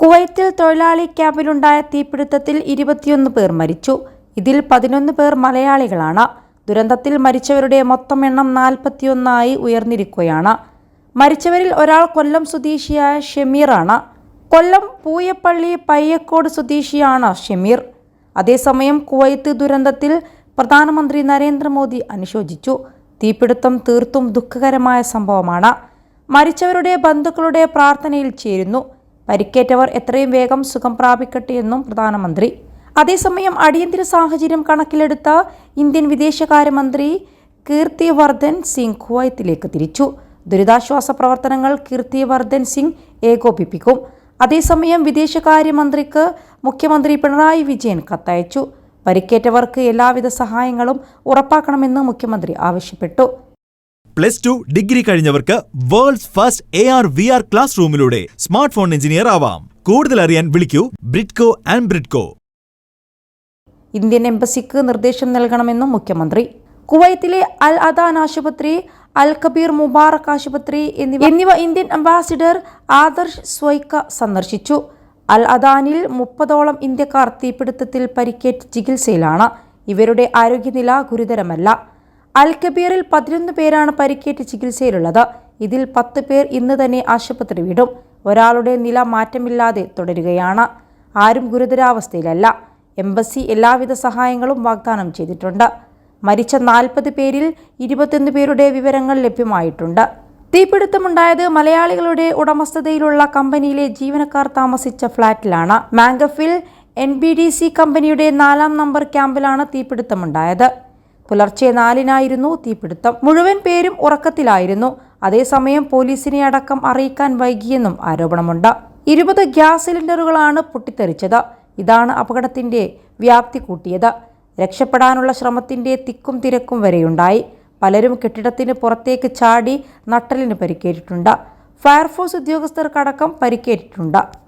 കുവൈത്തിൽ തൊഴിലാളി ക്യാമ്പിലുണ്ടായ തീപിടുത്തത്തിൽ ഇരുപത്തിയൊന്ന് പേർ മരിച്ചു. ഇതിൽ പതിനൊന്ന് പേർ മലയാളികളാണ്. ദുരന്തത്തിൽ മരിച്ചവരുടെ മൊത്തം എണ്ണം നാൽപ്പത്തിയൊന്നായി ഉയർന്നിരിക്കുകയാണ്. മരിച്ചവരിൽ ഒരാൾ കൊല്ലം സ്വദേശിയായ ഷെമീറാണ്. കൊല്ലം പൂയപ്പള്ളി പയ്യക്കോട് സ്വദേശിയാണ് ഷെമീർ. അതേസമയം കുവൈത്ത് ദുരന്തത്തിൽ പ്രധാനമന്ത്രി നരേന്ദ്രമോദി അനുശോചിച്ചു. തീപിടുത്തം തീർത്തും ദുഃഖകരമായ സംഭവമാണ്. മരിച്ചവരുടെ ബന്ധുക്കളുടെ പ്രാർത്ഥനയിൽ ചേരുന്നു. പരിക്കേറ്റവർ എത്രയും വേഗം സുഖം പ്രാപിക്കട്ടെ എന്നും പ്രധാനമന്ത്രി. അതേസമയം അടിയന്തര സാഹചര്യം കണക്കിലെടുത്ത ഇന്ത്യൻ വിദേശകാര്യമന്ത്രി കീർത്തി വർദ്ധൻ സിംഗ് കുവൈത്തിലേക്ക് തിരിച്ചു. ദുരിതാശ്വാസ പ്രവർത്തനങ്ങൾ കീർത്തി വർദ്ധൻ സിംഗ് ഏകോപിപ്പിക്കും. അതേസമയം വിദേശകാര്യമന്ത്രിക്ക് മുഖ്യമന്ത്രി പിണറായി വിജയൻ കത്തയച്ചു. പരിക്കേറ്റവർക്ക് എല്ലാവിധ സഹായങ്ങളും ഉറപ്പാക്കണമെന്ന് മുഖ്യമന്ത്രി ആവശ്യപ്പെട്ടു. Plus two degree കഴിഞ്ഞവർക്ക് world's first A R V R class റൂമിലൂടെ smart phone engineer ആവാം. കൂടുതൽ അറിയാൻ വിളിക്കൂ ബ്രിഡ്കോ ആൻഡ് ബ്രിഡ്കോ ഇന്ത്യൻ എംബസിക്ക് നിർദ്ദേശം നൽകണമെന്നും മുഖ്യമന്ത്രി. കുവൈത്തിലെ അൽ അദാൻ ആശുപത്രി അൽ കബീർ മുബാറക് ആശുപത്രി എന്നിവ എന്നിവ ഇന്ത്യൻ അംബാസിഡർ ആദർശ് സ്വൈക്ക സന്ദർശിച്ചു. അൽ അദാനിൽ മുപ്പതോളം ഇന്ത്യക്കാർ തീപിടുത്തത്തിൽ പരിക്കേറ്റ് ചികിത്സയിലാണ്. ഇവരുടെ ആരോഗ്യനില ഗുരുതരമല്ല. അൽ കബീറിൽ പതിനൊന്ന് പേരാണ് പരിക്കേറ്റ് ചികിത്സയിലുള്ളത്. ഇതിൽ പത്ത് പേർ ഇന്ന് തന്നെ ആശുപത്രി വിടും. ഒരാളുടെ നില മാറ്റമില്ലാതെ തുടരുകയാണ്. ആരും ഗുരുതരാവസ്ഥയിലല്ല. എംബസി എല്ലാവിധ സഹായങ്ങളും വാഗ്ദാനം ചെയ്തിട്ടുണ്ട്. മരിച്ച നാൽപ്പത് പേരിൽ ഇരുപത്തൊന്ന് പേരുടെ വിവരങ്ങൾ ലഭ്യമായിട്ടുണ്ട്. തീപിടുത്തമുണ്ടായത് മലയാളികളുടെ ഉടമസ്ഥതയിലുള്ള കമ്പനിയിലെ ജീവനക്കാർ താമസിച്ച ഫ്ളാറ്റിലാണ്. മാംഗഫിൽ എൻ ബി ഡി സി കമ്പനിയുടെ നാലാം നമ്പർ ക്യാമ്പിലാണ് തീപിടുത്തമുണ്ടായത്. പുലർച്ചെ നാലിനായിരുന്നു തീപിടുത്തം. മുഴുവൻ പേരും ഉറക്കത്തിലായിരുന്നു. അതേസമയം പോലീസിനെ അടക്കം അറിയിക്കാൻ വൈകിയെന്നും ആരോപണമുണ്ട്. ഇരുപത് ഗ്യാസ് സിലിണ്ടറുകളാണ് പൊട്ടിത്തെറിച്ചത്. ഇതാണ് അപകടത്തിന്റെ വ്യാപ്തി കൂട്ടിയത്. രക്ഷപ്പെടാനുള്ള ശ്രമത്തിന്റെ തിക്കും തിരക്കും വരെയുണ്ടായി. പലരും കെട്ടിടത്തിന് പുറത്തേക്ക് ചാടി നട്ടലിന് പരിക്കേറ്റിട്ടുണ്ട്. ഫയർഫോഴ്സ് ഉദ്യോഗസ്ഥർക്കടക്കം പരിക്കേറ്റിട്ടുണ്ട്.